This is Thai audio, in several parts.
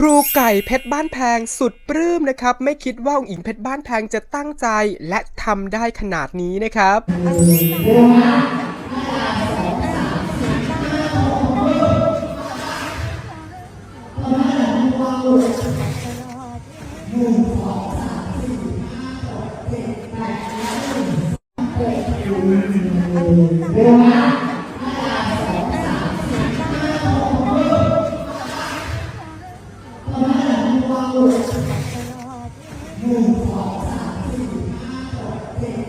ครูไก่เพชรบ้านแพงสุดปลื้มนะครับ ไม่คิดว่าองค์หญิงเพชรบ้านแพงจะตั้งใจและทำได้ขนาดนี้นะครับ มุ่งความ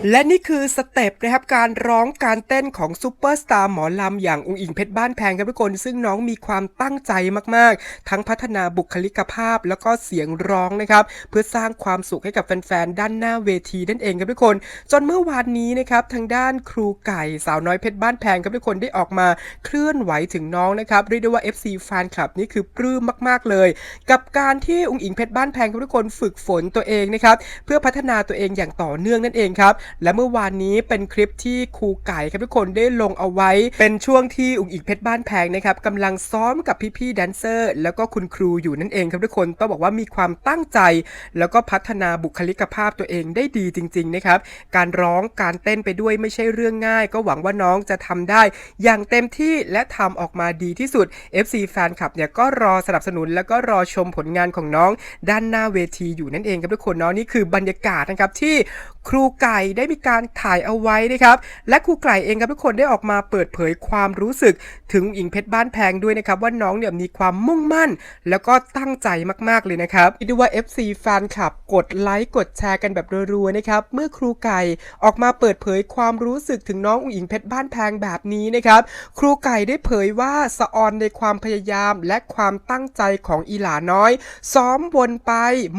และนี่คือสเต็ปนะครับการร้องการเต้นของซูเปอร์สตาร์หมอลำอย่างองค์อิงเพชรบ้านแพงครับทุกคน ซึ่งน้องมีความตั้งใจมากๆ ทั้งพัฒนาบุคลิกภาพแล้วก็เสียงร้องนะครับ เพื่อสร้างความสุขให้กับแฟนๆ ด้านหน้าเวทีนั่นเองครับทุกคน จนเมื่อวานนี้นะครับทางด้านครูไก่สาวน้อยเพชรบ้านแพงครับทุกคนได้ออกมาเคลื่อนไหวถึงน้องนะครับเรียกได้ว่า FC แฟนคลับนี่คือปลื้มมากๆเลย กับการที่องค์อิงเพชรบ้านแพงครับทุกคนฝึกฝนตัวเองนะครับเพื่อพัฒนาตัวเองอย่างต่อเนื่องนั่นเองครับและเมื่อวานนี้เป็นคลิปที่ครูไก่ครับทุกคนได้ลงเอาไว้ เป็นช่วงที่องค์อิงเพชรบ้านแพงนะครับกำลังซ้อมกับพี่ๆแดนเซอร์ แล้วก็คุณครูอยู่นั่นเองครับทุกคนต้องบอกว่ามีความตั้งใจ แล้วก็พัฒนาบุคลิกภาพตัวเองได้ดีจริงๆนะครับการร้องการเต้นไปด้วยไม่ใช่เรื่องง่าย ก็หวังว่าน้องจะทำได้ อย่างเต็มที่และทำออกมาดีที่สุด FC แฟนคลับเนี่ยก็รอสนับสนุน แล้วก็รอชมผลงานของน้อง ด้านหน้าเวทีอยู่นั่นเองครับทุกคนเนาะนี่คือบรรยากาศนะครับที่ครูไก่ไได้มีการถ่ายเอาไว้นะครับ และครูไก่เองครับทุกคนได้ออกมาเปิดเผยความรู้สึก ถึงอิงเพชรบ้านแพงด้วยนะครับ ว่าน้องเนี่ยมีความมุ่งมั่น แล้วก็ตั้งใจมากๆเลยนะครับดูว่า FC แฟนคลับกดไลค์กดแชร์กันแบบรัวๆนะครับเมื่อครูไก่ออกมาเปิดเผยความรู้สึกถึงน้องอุ๋งอิงเพชรบ้านแพงแบบนี้นะครับครูไก่ได้เผยว่าสะออนในความพยายามและความตั้งใจของอีหลาน้อย ซ้อมวนไป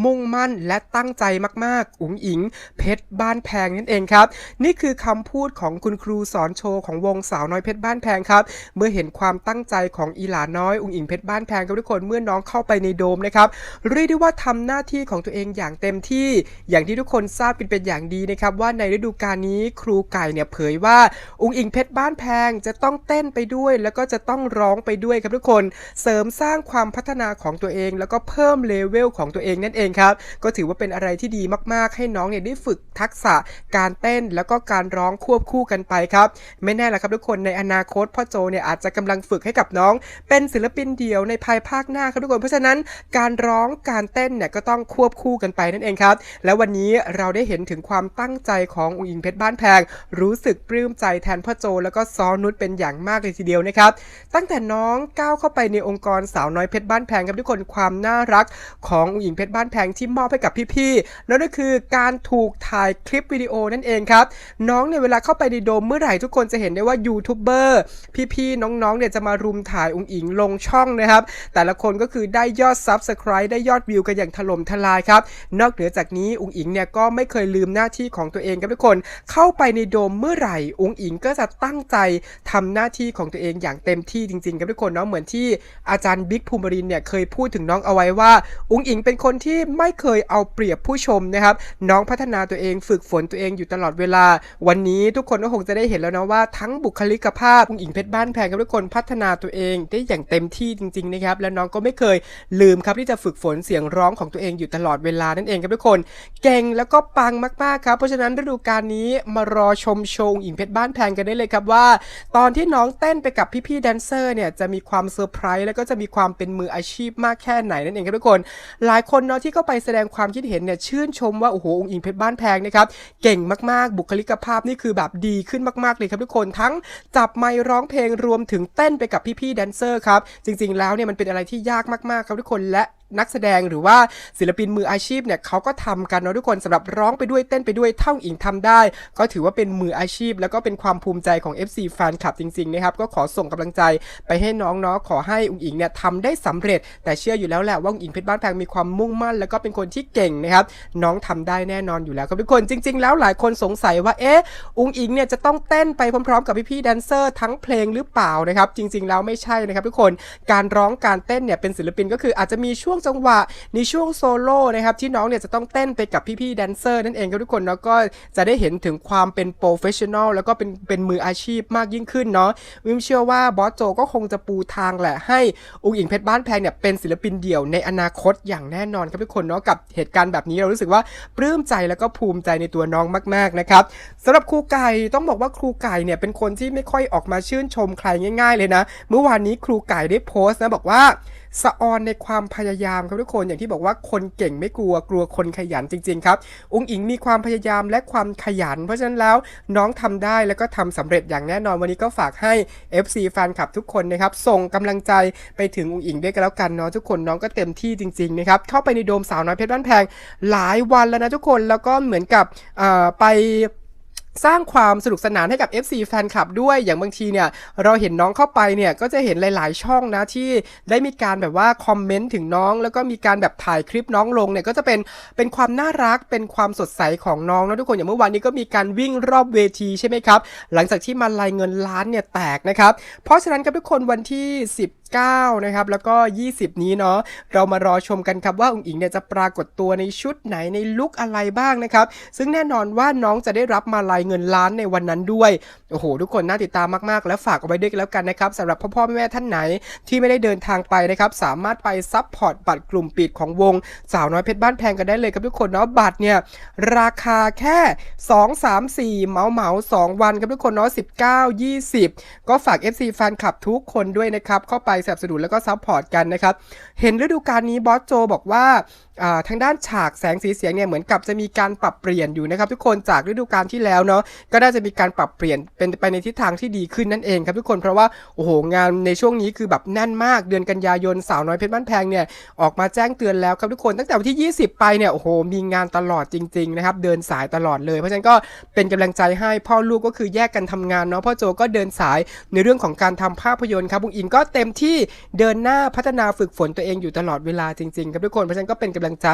มุ่งมั่นและตั้งใจมากๆอุ๋งอิง เพชรบ้านแพงนั่นเองครับ นี่คือคำพูดของคุณครูสอนโชว์ของวงสาวน้อยเพชรบ้านแพงครับ เมื่อเห็นความตั้งใจของอีหลาน้อยอุ๋งอิงเพชรบ้านแพงครับทุกคนเมื่อน้องเข้าไปในโดมนะครับเรียกได้ว่าทำหน้าที่ของตัวเองอย่างเต็มที่ อย่างที่ทุกคนทราบกันเป็นอย่างดีนะครับว่าในฤดูกาลนี้ครูไก่เนี่ยเผยว่าอุ๋งอิงเพชรบ้านแพงจะต้องเต้นไปด้วย แล้วก็จะต้องร้องไปด้วยครับทุกคน เสริมสร้างความพัฒนาของตัวเอง แล้วก็เพิ่มเลเวลของตัวเองนั่นเองครับก็ถือว่าเป็นอะไรที่ดีมากๆ ให้น้องเนี่ยได้ฝึกทักษะการเต้นแล้วก็การร้องควบคู่กันไปครับ ไม่แน่ละครับทุกคนในอนาคตพ่อโจเนี่ยอาจจะกำลังฝึกให้กับน้อง เป็นศิลปินเดี่ยวในภายภาคหน้าครับทุกคน เพราะฉะนั้นการร้องการเต้นเนี่ยก็ต้องควบคู่กันไปนั่นเองครับ แล้ววันนี้เราได้เห็นถึงความตั้งใจของอุ๋งอิงเพชรบ้านแพง รู้สึกปลื้มใจแทนพ่อโจ แล้วก็ซ้อนุชเป็นอย่างมากเลยทีเดียวนะครับ ตั้งแต่น้องก้าวเข้าไปในองค์กรสาวน้อยเพชรบ้านแพงครับทุกคนความน่ารักของอุ๋งอิงเพชรบ้านแพงที่มอบให้กับพี่ๆนั่นก็คือการถูกถ่ายคลิปวิดีโอนั่นเองครับ น้องเนี่ยเวลาเข้าไปในโดมเมื่อไหร่ทุกคนจะเห็นได้ว่ายูทูบเบอร์พี่ๆน้องๆเนี่ยจะมารุมถ่ายอุ๋งอิงลงช่องนะครับ แต่ละคนก็คือได้ยอด Subscribe ได้ยอดวิวกันอย่างถล่มทลายครับ นอกเหนือจากนี้อุ๋งอิงเนี่ยก็ไม่เคยลืมหน้าที่ของตัวเองครับทุกคน เข้าไปในโดมเมื่อไหร่อุ๋งอิงก็จะตั้งใจทำหน้าที่ของตัวเองอย่างเต็มที่จริงๆครับทุกคนเนาะเหมือนที่อาจารย์บิ๊กภูมิรินเนี่ยเคยพูดถึงน้องเอาไว้ว่าอุ๋งอิงเป็นคนที่ไม่เคยเอาเปรียบผู้ชมนะครับน้องพัฒนาตัวเองฝึกฝนตัวเองอยู่ตลอดเวลา วันนี้ทุกคนก็คงจะได้เห็นแล้วนะว่าทั้งบุคลิกภาพอุ๋งอิงเพชรบ้านแพงกับทุกคนพัฒนาตัวเองได้อย่างเต็มที่จริงๆนะครับและน้องก็ไม่เคยลืมครับที่จะฝึกฝนเสียงร้องของตัวเองอยู่ตลอดเวลานั่นเองครับทุกคน เก่งแล้วก็ปังมากๆครับเพราะฉะนั้นฤดูกาลนี้มารอชมโชว์อุ๋งอิงเพชรบ้านแพงกันได้เลยครับว่า ตอนที่น้องเต้นไปกับพี่ๆแดนเซอร์เนี่ยจะมีความเซอร์ไพรส์แล้วก็จะมีความเป็นมืออาชีพมากแค่ไหนนั่นเองครับทุกคน หลายคนเนาะที่เข้าไปแสดงความคิดเห็นเนี่ยชื่นชมว่าโอ้โหอุ๋งอิงเพชรบ้านแพงนะครับเก่งมากๆ บุคลิกภาพนี่คือแบบดีขึ้นมาก ๆ เลยครับทุกคนทั้งจับไมค์ร้องเพลงรวมถึงเต้นไปกับพี่ๆแดนเซอร์ครับ จริง ๆ แล้วเนี่ยมันเป็นอะไรที่ยากมากๆ ครับทุกคนและ นักแสดงหรือว่าศิลปินมืออาชีพเนี่ยเขาก็ทำกันเนาะทุกคนสำหรับร้องไปด้วยเต้นไปด้วยเท่าอิงทำได้ ก็ถือว่าเป็นมืออาชีพ แล้วก็เป็นความภูมิใจของ FC แฟนคลับจริงๆนะครับก็ขอส่งกำลังใจไปให้น้องเนาะขอให้อุ๋งอิงเนี่ยทำได้สำเร็จ แต่เชื่ออยู่แล้วแหละว่าอุ๋งอิงเพชรบ้านแพงมีความมุ่งมั่น แล้วก็เป็นคนที่เก่งนะครับน้องทำได้แน่นอนอยู่แล้วครับทุกคนจริง ๆ แล้วหลายคนสงสัยว่าเอ๊ะอุ๋งอิงเนี่ยจะต้องเต้นไปพร้อมๆ กับพี่ๆแดนเซอร์ทั้งเพลงหรือเปล่านะครับจริง ๆ แล้วไม่ใช่นะครับทุกคนการร้องการเต้นเนี่ยเป็นศิลปินก็คืออาจจะมีช่วงจังหวะในช่วงโซโล่นะครับที่น้องเนี่ยจะต้องเต้นไปกับพี่ๆแดนเซอร์นั่นเองครับทุกคนแล้วก็จะได้เห็นถึงความเป็นโปรเฟชชั่นอลแล้วก็เป็นเป็นมืออาชีพมากยิ่งขึ้นเนาะวิมเชื่อว่าบอสโจก็คงจะปูทางแหละให้อุ้งอิงเพชรบ้านแพงเนี่ยเป็นศิลปินเดี่ยวในอนาคตอย่างแน่นอนครับทุกคนเนาะกับเหตุการณ์แบบนี้เรารู้สึกว่าปลื้มใจแล้วก็ภูมิใจในตัวน้องมากๆนะครับสำหรับครูไก่ต้องบอกว่าครูไก่เนี่ยเป็นคนที่ไม่ค่อยออกมาชื่นชมใครง่าย ๆ เลยนะ เมื่อวานนี้ครูไก่ได้โพสต์นะบอกว่า สะออนในความพยายามครับทุกคนอย่างที่บอกว่าคนเก่งไม่กลัวกลัวคนขยันจริงๆครับองค์อิงมีความพยายามและความขยัน เพราะฉะนั้นแล้วน้องทำได้แล้วก็ทำสำเร็จอย่างแน่นอนวันนี้ก็ฝากให้ FC แฟนคลับทุกคนนะครับส่งกำลังใจไปถึงองค์อิงด้วยกันแล้วกันเนาะทุกคนน้องก็เต็มที่จริงๆนะครับเข้าไปในโดมสาวน้อยเพชรบ้านแพงหลายวันแล้วนะทุกคนแล้วก็เหมือนกับไป สร้างความสนุกสนานให้กับ FC แฟนคลับด้วยอย่างบางทีเนี่ยเราเห็นน้องเข้าไปเนี่ยก็จะเห็นหลาย ๆ ช่องนะที่ได้มีการแบบว่าคอมเมนต์ถึงน้อง แล้วก็มีการแบบถ่ายคลิปน้องลงเนี่ยก็จะเป็นเป็นความน่ารักเป็นความสดใสของน้องนะทุกคนอย่างเมื่อวานนี้ก็มีการวิ่งรอบเวทีใช่ไหมครับ หลังจากที่มาลายเงินล้านเนี่ยแตกนะครับเพราะฉะนั้นครับทุกคนวันที่19นะครับแล้วก็ 20 นี้เนาะเรามารอชมกันครับว่าองค์อิงเนี่ยจะปรากฏตัวในชุดไหนในลุคอะไรบ้างนะครับซึ่งแน่นอนว่าน้องจะได้รับมาลายเงินล้านในวันนั้นด้วย โอ้โห ทุกคนน่าติดตามมากๆ แล้วฝากเอาไว้ด้วยกันแล้วกันนะครับสำหรับพ่อพ่อแม่ท่านไหนที่ไม่ได้เดินทางไปนะครับสามารถไปซัพพอร์ตบัตรกลุ่มปิดของวง สาวน้อยเพชรบ้านแพงกันได้เลยครับทุกคนเนาะบัตรเนี่ยราคาแค่ 2 3 4เหมาเหมา2วันครับทุกคนเนาะ19 20 ก็ฝาก FC แฟนคลับทุกคนด้วยนะครับเข้าไปสนับสนุนแล้วก็ซัพพอร์ตกันนะครับเห็นฤดูกาลนี้บอสโจบอกว่าทางด้านฉากแสงสีเสียงเนี่ยเหมือนกับจะมีการปรับเปลี่ยนอยู่นะครับทุกคนจากฤดูกาลที่แล้วเนาะก็น่าจะมีการปรับเปลี่ยนเป็นไปในทิศทางที่ดีขึ้นนั่นเองครับทุกคนเพราะว่าโอ้โหงานในช่วงนี้คือแบบแน่นมากเดือนกันยายนสาวน้อยเพชรบ้านแพงเนี่ยออกมาแจ้งเตือนแล้วครับทุกคนตั้งแต่วันที่ 20 ไปเนี่ยโอ้โหมีงานตลอดจริงๆนะครับเดินสายตลอดเลย เพราะฉะนั้นก็เป็นกำลังใจให้พ่อลูกก็คือแยกกันทำงานเนาะพ่อโจก็เดินสายในเรื่องของการทำภาพยนตร์ครับบุงอินก็เต็มที่เดินหน้าพัฒนาฝึกฝนตัวเองอยู่ตลอดเวลาจริงๆครับทุกคนเพราะฉะนั้นก็เป็นกำลังใจ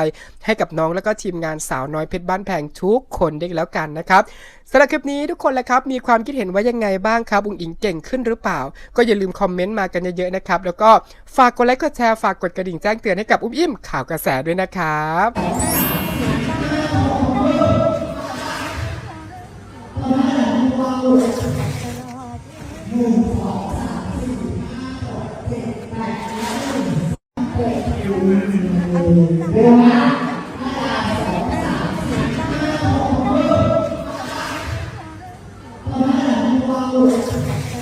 ให้กับน้องแล้วก็ทีมงานสาวน้อยเพชรบ้านแพงทุกคนด้วยแล้วกันนะครับสำหรับคลิปนี้ทุกคนแหละครับ มีความคิดเห็นว่ายังไงบ้างครับบุงอิงเก่งขึ้นหรือเปล่า ก็อย่าลืมคอมเมนต์มากันเยอะๆนะครับ แล้วก็ฝากกดไลค์กดแชร์ฝากกดกระดิ่งแจ้งเตือนให้กับอุ้มอิ่มข่าวกระแสด้วยนะครับ Senhor.